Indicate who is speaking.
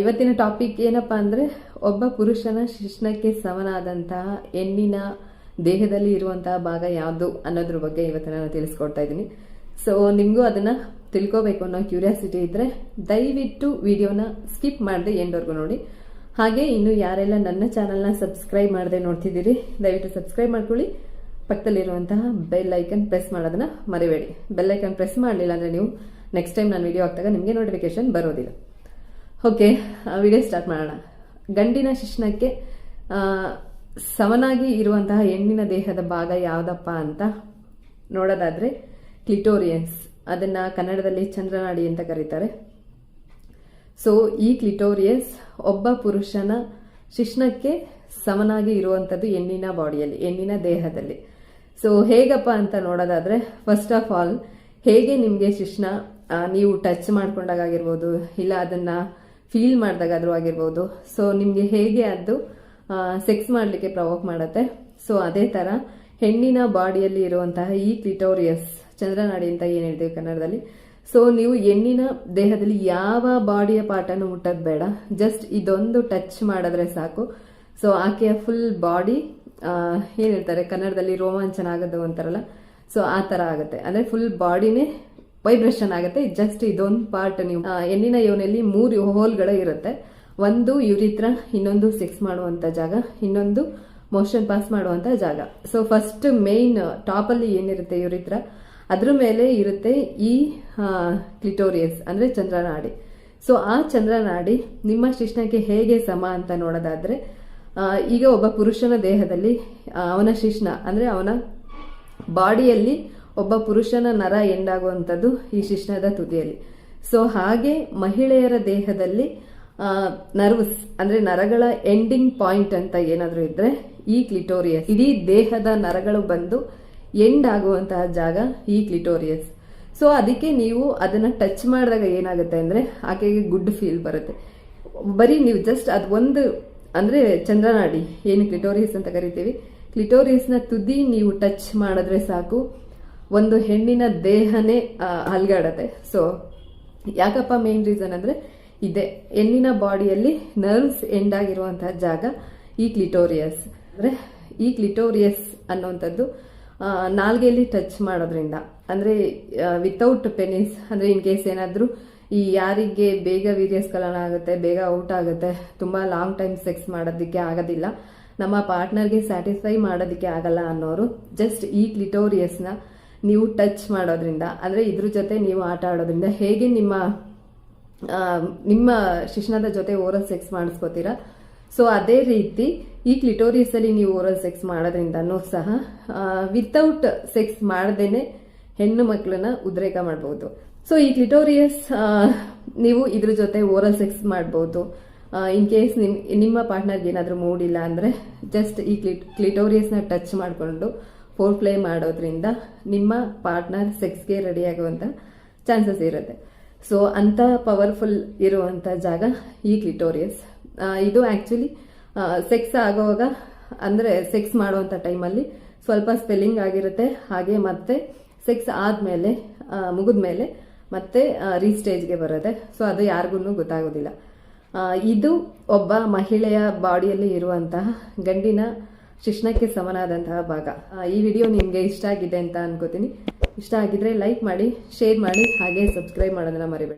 Speaker 1: ಇವತ್ತಿನ ಟಾಪಿಕ್ ಏನಪ್ಪ ಅಂದರೆ ಒಬ್ಬ ಪುರುಷನ ಶಿಶ್ನಕ್ಕೆ ಸಮನಾದಂತಹ ಹೆಣ್ಣಿನ ದೇಹದಲ್ಲಿ ಇರುವಂತಹ ಭಾಗ ಯಾವುದು ಅನ್ನೋದ್ರ ಬಗ್ಗೆ ಇವತ್ತು ನಾನು ತಿಳಿಸ್ಕೊಡ್ತಾ ಇದ್ದೀನಿ. ಸೊ ನಿಮಗೂ ಅದನ್ನು ತಿಳ್ಕೋಬೇಕು ಅನ್ನೋ ಕ್ಯೂರಿಯಾಸಿಟಿ ಇದ್ದರೆ ದಯವಿಟ್ಟು ವಿಡಿಯೋನ ಸ್ಕಿಪ್ ಮಾಡದೆ ಎಂಡವರೆಗೂ ನೋಡಿ. ಹಾಗೆ ಇನ್ನು ಯಾರೆಲ್ಲ ನನ್ನ ಚಾನಲ್ನ ಸಬ್ಸ್ಕ್ರೈಬ್ ಮಾಡದೆ ನೋಡ್ತಿದ್ದೀರಿ, ದಯವಿಟ್ಟು ಸಬ್ಸ್ಕ್ರೈಬ್ ಮಾಡ್ಕೊಳ್ಳಿ. ಪಕ್ಕದಲ್ಲಿರುವಂತಹ ಬೆಲ್ ಐಕನ್ ಪ್ರೆಸ್ ಮಾಡೋದನ್ನ ಮರಿಬೇಡಿ. ಬೆಲ್ ಐಕನ್ ಪ್ರೆಸ್ ಮಾಡಲಿಲ್ಲ ಅಂದರೆ ನೀವು ನೆಕ್ಸ್ಟ್ ಟೈಮ್ ನಾನು ವಿಡಿಯೋ ಹಾಕಿದಾಗ ನಿಮಗೆ ನೋಟಿಫಿಕೇಶನ್ ಬರೋದಿಲ್ಲ. ಓಕೆ ವಿಡಿಯೋ ಸ್ಟಾರ್ಟ್ ಮಾಡೋಣ. ಗಂಡಿನ ಶಿಶ್ನಕ್ಕೆ ಸಮನಾಗಿ ಇರುವಂತಹ ಹೆಣ್ಣಿನ ದೇಹದ ಭಾಗ ಯಾವುದಪ್ಪ ಅಂತ ನೋಡೋದಾದ್ರೆ ಕ್ಲಿಟೋರಿಯನ್ಸ್. ಅದನ್ನ ಕನ್ನಡದಲ್ಲಿ ಚಂದ್ರನಾಡಿ ಅಂತ ಕರೀತಾರೆ. ಸೊ ಈ ಕ್ಲಿಟೋರಿಯಸ್ ಒಬ್ಬ ಪುರುಷನ ಶಿಶ್ನಕ್ಕೆ ಸಮನಾಗಿ ಇರುವಂಥದ್ದು ಹೆಣ್ಣಿನ ಬಾಡಿಯಲ್ಲಿ, ಹೆಣ್ಣಿನ ದೇಹದಲ್ಲಿ. ಸೊ ಹೇಗಪ್ಪ ಅಂತ ನೋಡೋದಾದ್ರೆ ಫಸ್ಟ್ ಆಫ್ ಆಲ್ ಹೇಗೆ ನಿಮಗೆ ಶಿಶ್ನ ನೀವು ಟಚ್ ಮಾಡ್ಕೊಂಡಾಗಿರ್ಬೋದು ಇಲ್ಲ ಅದನ್ನ ಫೀಲ್ ಮಾಡಿದಾಗಾದ್ರೂ ಆಗಿರ್ಬೋದು. ಸೊ ನಿಮಗೆ ಹೇಗೆ ಅದು ಸೆಕ್ಸ್ ಮಾಡಲಿಕ್ಕೆ ಪ್ರವೋಕ್ ಮಾಡುತ್ತೆ. ಸೊ ಅದೇ ಥರ ಹೆಣ್ಣಿನ ಬಾಡಿಯಲ್ಲಿ ಇರುವಂತಹ ಈ ಕ್ಲಿಟೋರಿಯಸ್ ಚಂದ್ರನಾಡಿ ಅಂತ ಏನು ಹೇಳ್ತೀವಿ ಕನ್ನಡದಲ್ಲಿ? ಸೊ ನೀವು ಹೆಣ್ಣಿನ ದೇಹದಲ್ಲಿ ಯಾವ ಬಾಡಿಯ ಪಾರ್ಟನ್ನು ಮುಟ್ಟೋದು ಬೇಡ. ಜಸ್ಟ್ ಇದೊಂದು ಟಚ್ ಮಾಡಿದ್ರೆ ಸಾಕು. ಸೊ ಆಕೆಯ ಫುಲ್ ಬಾಡಿ ಏನು ಹೇಳ್ತಾರೆ ಕನ್ನಡದಲ್ಲಿ ರೋಮಾಂಚನ ಆಗೋದು ಅಂತಾರಲ್ಲ? ಸೊ ಆ ಥರ ಆಗುತ್ತೆ. ಅಂದರೆ ಫುಲ್ ಬಾಡಿನೇ ವೈಬ್ರೇಷನ್ ಆಗುತ್ತೆ. ಜಸ್ಟ್ ಇದೊಂದು ಪಾರ್ಟ್ ನೀವು ಹೆಣ್ಣಿನ ಯೋನಲ್ಲಿ ಮೂರು ಹೋಲ್ಗಳು ಇರುತ್ತೆ. ಒಂದು ಯುರಿತ್ರ, ಇನ್ನೊಂದು ಸೆಕ್ಸ್ ಮಾಡುವಂತ ಜಾಗ, ಇನ್ನೊಂದು ಮೋಷನ್ ಪಾಸ್ ಮಾಡುವಂತ ಜಾಗ. ಸೊ ಫಸ್ಟ್ ಮೇನ್ ಟಾಪ್ ಅಲ್ಲಿ ಏನಿರುತ್ತೆ ಯುರಿತ್ರ? ಅದ್ರ ಮೇಲೆ ಇರುತ್ತೆ ಈ ಕ್ಲಿಟೋರಿಯಸ್ ಅಂದ್ರೆ ಚಂದ್ರನಾಡಿ. ಸೊ ಆ ಚಂದ್ರನಾಡಿ ನಿಮ್ಮ ಶಿಶ್ನಕ್ಕೆ ಹೇಗೆ ಸಮ ಅಂತ ನೋಡೋದಾದ್ರೆ ಈಗ ಒಬ್ಬ ಪುರುಷನ ದೇಹದಲ್ಲಿ ಅವನ ಶಿಶ್ನ, ಅಂದ್ರೆ ಅವನ ಬಾಡಿಯಲ್ಲಿ ಒಬ್ಬ ಪುರುಷನ ನರ ಎಂಡಾಗುವಂಥದ್ದು ಈ ಶಿಶ್ನದ ತುದಿಯಲ್ಲಿ. ಸೊ ಹಾಗೆ ಮಹಿಳೆಯರ ದೇಹದಲ್ಲಿ ನರ್ವ್ಸ್ ಅಂದ್ರೆ ನರಗಳ ಎಂಡಿಂಗ್ ಪಾಯಿಂಟ್ ಅಂತ ಏನಾದರೂ ಇದ್ರೆ, ಈ ಕ್ಲಿಟೋರಿಯಸ್ ಇಡೀ ದೇಹದ ನರಗಳು ಬಂದು ಎಂಡ್ ಆಗುವಂತಹ ಜಾಗ ಈ ಕ್ಲಿಟೋರಿಯಸ್ ಸೊ ಅದಕ್ಕೆ ನೀವು ಅದನ್ನ ಟಚ್ ಮಾಡಿದಾಗ ಏನಾಗುತ್ತೆ ಅಂದ್ರೆ, ಆಕೆಗೆ ಗುಡ್ ಫೀಲ್ ಬರುತ್ತೆ. ಬರೀ ನೀವು ಜಸ್ಟ್ ಅದು ಒಂದು, ಅಂದ್ರೆ ಚಂದ್ರನಾಡಿ, ಏನು ಕ್ಲಿಟೋರಿಯಸ್ ಅಂತ ಕರಿತೀವಿ ಕ್ಲಿಟೋರಿಯಸ್ನ ತುದಿ ನೀವು ಟಚ್ ಮಾಡಿದ್ರೆ ಸಾಕು. ಒಂದು ಹೆಣ್ಣಿನ ದೇಹನೇ ಅಲ್ಗಾಡತ್ತೆ ಸೊ ಯಾಕಪ್ಪ ಮೇನ್ ರೀಸನ್ ಅಂದ್ರೆ ಇದೆ. ಹೆಣ್ಣಿನ ಬಾಡಿಯಲ್ಲಿ ನರ್ವ್ಸ್ ಎಂಡ್ ಆಗಿರುವಂತಹ ಜಾಗ ಈ ಕ್ಲಿಟೋರಿಯಸ್ ಅಂದ್ರೆ ಈ ಕ್ಲಿಟೋರಿಯಸ್ ಅನ್ನುವಂಥದ್ದು ನಾಲ್ಗೆಯಲ್ಲಿ ಟಚ್ ಮಾಡೋದ್ರಿಂದ. ಅಂದ್ರೆ ವಿತೌಟ್ ಪೆನಿಸ್ ಅಂದ್ರೆ ಇನ್ ಕೇಸ್ ಏನಾದ್ರೂ ಈ ಯಾರಿಗೆ ಬೇಗ ವೀರ್ಯಸ್ಖಲನ ಆಗುತ್ತೆ, ಬೇಗ ಔಟ್ ಆಗುತ್ತೆ, ತುಂಬಾ ಲಾಂಗ್ ಟೈಮ್ ಸೆಕ್ಸ್ ಮಾಡೋದಕ್ಕೆ ಆಗೋದಿಲ್ಲ. ನಮ್ಮ ಪಾರ್ಟ್ನರ್ಗೆ ಸ್ಯಾಟಿಸ್ಫೈ ಮಾಡೋದಕ್ಕೆ ಆಗಲ್ಲ ಅನ್ನೋರು ಜಸ್ಟ್ ಈ ಕ್ಲಿಟೋರಿಯಸ್ನ ನೀವು ಟಚ್ ಮಾಡೋದ್ರಿಂದ, ಅಂದ್ರೆ ಇದ್ರ ಜೊತೆ ನೀವು ಆಟ ಆಡೋದ್ರಿಂದ ಹೇಗೆ ನಿಮ್ಮ ನಿಮ್ಮ ಶಿಕ್ಷಣದ ಜೊತೆ ಓರಲ್ ಸೆಕ್ಸ್ ಮಾಡಿಸ್ಕೋತೀರಾ? ಸೊ ಅದೇ ರೀತಿ ಈ ಕ್ಲಿಟೋರಿಯಸ್ ಅಲ್ಲಿ ನೀವು ಓರಲ್ ಸೆಕ್ಸ್ ಮಾಡೋದ್ರಿಂದನೂ ಸಹ ವಿತೌಟ್ ಸೆಕ್ಸ್ ಮಾಡದೇನೆ ಹೆಣ್ಣು ಮಕ್ಕಳನ್ನ ಉದ್ರೇಕ ಮಾಡಬಹುದು ಸೊ ಈ ಕ್ಲಿಟೋರಿಯಸ್ ನೀವು ಇದ್ರ ಜೊತೆ ಓರಲ್ ಸೆಕ್ಸ್ ಮಾಡ್ಬೋದು. ಇನ್ ಕೇಸ್ ನಿಮ್, ನಿಮ್ಮ ಪಾರ್ಟ್ನರ್ಗೆ ಏನಾದರೂ ಮೂಡಿಲ್ಲ ಅಂದ್ರೆ ಜಸ್ಟ್ ಈ ಕ್ಲಿ ಕ್ಲಿಟೋರಿಯಸ್ನ ಟಚ್ ಮಾಡಿಕೊಂಡು ಫೋರ್ ಪ್ಲೇ ಮಾಡೋದ್ರಿಂದ ನಿಮ್ಮ ಪಾರ್ಟ್ನರ್ ಸೆಕ್ಸ್ಗೆ ರೆಡಿ ಆಗುವಂತ ಚಾನ್ಸಸ್ ಇರುತ್ತೆ. ಸೊ ಅಂತ ಪವರ್ಫುಲ್ ಇರುವಂತ ಜಾಗ ಈ ಕ್ಲಿಟೋರಿಯಸ್ ಇದು ಆಕ್ಚುಲಿ ಸೆಕ್ಸ್ ಆಗುವಾಗ, ಅಂದ್ರೆ ಸೆಕ್ಸ್ ಮಾಡುವಂತ ಟೈಮಲ್ಲಿ ಸ್ವಲ್ಪ ಸ್ಪೆಲ್ಲಿಂಗ್ ಆಗಿರುತ್ತೆ. ಹಾಗೆ ಮತ್ತೆ ಸೆಕ್ಸ್ ಆದ್ಮೇಲೆ ಮುಗಿದ್ಮೇಲೆ ಮತ್ತೆ ರೀಸ್ಟೇಜ್ಗೆ ಬರುತ್ತೆ. ಸೊ ಅದು ಯಾರಿಗೂ ಗೊತ್ತಾಗೋದಿಲ್ಲ. ಇದು ಒಬ್ಬ ಮಹಿಳೆಯ ಬಾಡಿಯಲ್ಲಿ ಇರುವಂತಹ ಗಂಡಿನ ಶಿಶ್ನಕ್ಕೆ ಸಮನಾದಂತಹ ಭಾಗ. ಈ ವಿಡಿಯೋ ನಿಮಗೆ ಇಷ್ಟ ಆಗಿದೆ ಅಂತ ಅನ್ಕೋತೀನಿ. ಇಷ್ಟ ಆಗಿದ್ರೆ ಲೈಕ್ ಮಾಡಿ ಶೇರ್ ಮಾಡಿ, ಹಾಗೆ ಸಬ್ಸ್ಕ್ರೈಬ್ ಮಾಡೋದನ್ನ ಮರಿಬೇಡಿ.